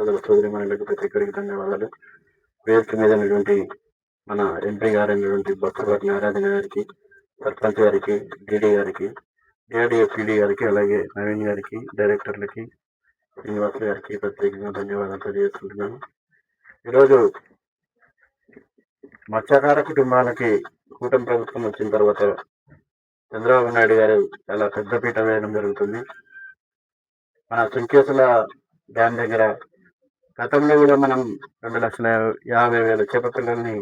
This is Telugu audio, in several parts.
సోదర సోదరిమణులకు ప్రతి ఒక్కరికి ధన్యవాదాలు. వేదిక మీద ఉన్నటువంటి మన ఎంపీ గారైనటువంటి భక్తుగారి నారాయణ గారికి సర్పంచ్ గారికి డీడీ గారికి ఏడిఎఫ్ఈడి గారికి అలాగే నవీన్ గారికి డైరెక్టర్లకి శ్రీనివాస్ గారికి ప్రత్యేకంగా ధన్యవాదాలు తెలియజేసుకుంటున్నాను ఈరోజు మత్స్యకార కుటుంబాలకి కూటమి ప్రభుత్వం వచ్చిన తర్వాత చంద్రబాబు నాయుడు గారు చాలా పెద్దపీట వేయడం జరుగుతుంది. మన చుంకేసుల డ్యామ్ దగ్గర గతంలో కూడా మనం రెండు లక్షల యాభై వేల చేప పిల్లల్ని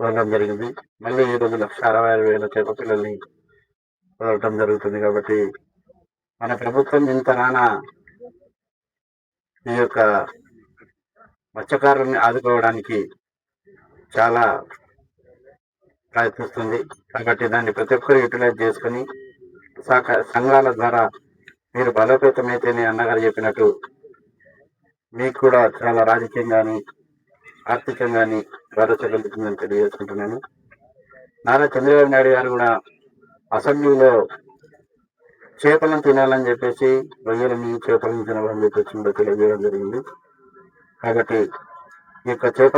వదలడం జరిగింది. మళ్ళీ ఈ రోజు లక్ష అరవై ఆరు వేల చేప పిల్లల్ని వదలటం జరుగుతుంది కాబట్టి మన ప్రభుత్వం ఇంత నానా ఈ యొక్క మత్స్యకారుల్ని ఆదుకోవడానికి చాలా ప్రయత్నిస్తుంది. కాబట్టి దాన్ని ప్రతి ఒక్కరు యూటిలైజ్ చేసుకొని సహక సంఘాల ద్వారా మీరు బలోపేతమైతేనే అన్నగారు చెప్పినట్టు మీకు కూడా చాలా రాజకీయంగాని ఆర్థికంగాని భరోసా కలుగుతుందని తెలియజేసుకుంటున్నాను. నారా చంద్రబాబు నాయుడు గారు కూడా అసెంబ్లీలో చేపలను తినాలని చెప్పేసి రొయ్యలని చేపలను తినాలని చెప్పేసి కూడా తెలియజేయడం జరిగింది. కాబట్టి ఈ యొక్క చేప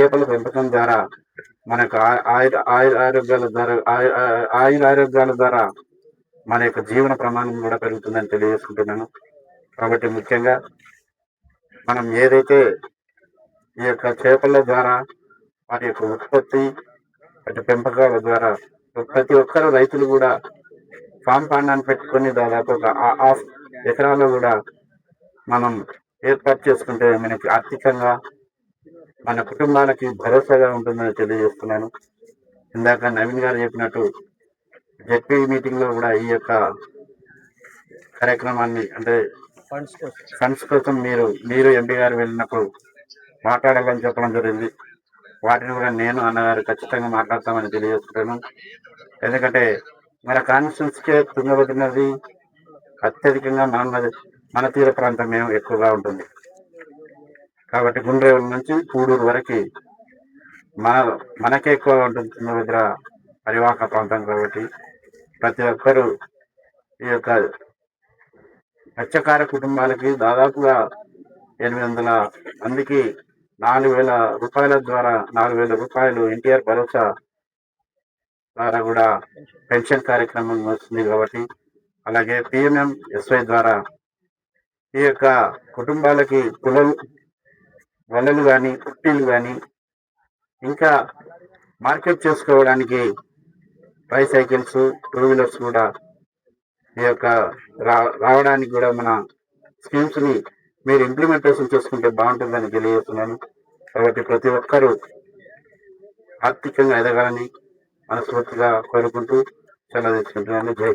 చేపల పెంపకం ద్వారా మనకు ఆయుర ఆయుర ఆరోగ్యాల ద్వారా ఆ- ఆయుర ఆరోగ్యాల ద్వారా మన యొక్క జీవన ప్రమాణం కూడా పెరుగుతుందని తెలియజేసుకుంటున్నాను. కాబట్టి ముఖ్యంగా మనం ఏదైతే ఈ యొక్క చేపల ద్వారా వాటి యొక్క ఉత్పత్తి వాటి పెంపకాల ద్వారా ప్రతి ఒక్కరు రైతులు కూడా ఫామ్ పాండాన్ని పెట్టుకొని దాదాపు ఒక ఆ- హాఫ్ ఎకరాల్లో కూడా మనం ఏర్పాటు చేసుకుంటే మనకి ఆర్థికంగా మన కుటుంబాలకి భరోసాగా ఉంటుందని తెలియజేస్తున్నాను. ఇందాక నవీన్ గారు చెప్పినట్టు జెడ్పీ మీటింగ్లో కూడా ఈ యొక్క కార్యక్రమాన్ని అంటే ఫండ్స్ కోసం. మీరు మీరు ఎంపీ గారు వెళ్ళినప్పుడు మాట్లాడాలని చెప్పడం జరిగింది. వాటిని కూడా నేను అన్నగారు ఖచ్చితంగా మాట్లాడతామని తెలియజేస్తున్నాను ఎందుకంటే మన కాన్స్టిట్యూన్సీకే తుంగభద్ర నది అత్యధికంగా మన మన తీర ప్రాంతం మేము ఎక్కువగా ఉంటుంది. కాబట్టి గుండ్రేవుల నుంచి పూడూరు వరకు మన మనకే ఎక్కువగా ఉంటుంది తుంగభద్ర పరివాహక ప్రాంతం కాబట్టి ప్రతి ఒక్కరూ ఈ యొక్క మత్స్యకార కుటుంబాలకి దాదాపుగా ఎనిమిది వందల మందికి నాలుగు వేల రూపాయల ద్వారా నాలుగు వేల రూపాయలు ఎన్టీఆర్ భరోసా ద్వారా కూడా పెన్షన్ కార్యక్రమం వస్తుంది కాబట్టి అలాగే పిఎంఎం ఎస్వై ద్వారా ఈ యొక్క కుటుంబాలకి కులలు వలలు కానీ పుట్టీలు కానీ ఇంకా మార్కెట్ చేసుకోవడానికి ట్రైసైకిల్స్ టూ వీలర్స్ కూడా ఈ యొక్క రా రావడానికి కూడా మన స్కీమ్స్ని మీరు ఇంప్లిమెంటేషన్ చేసుకుంటే బాగుంటుందని తెలియజేస్తున్నాను. కాబట్టి ప్రతి ఒక్కరూ ఆర్థికంగా ఎదగాలని మనస్ఫూర్తిగా కోరుకుంటూ సెలవు తీసుకుంటున్నాను. జై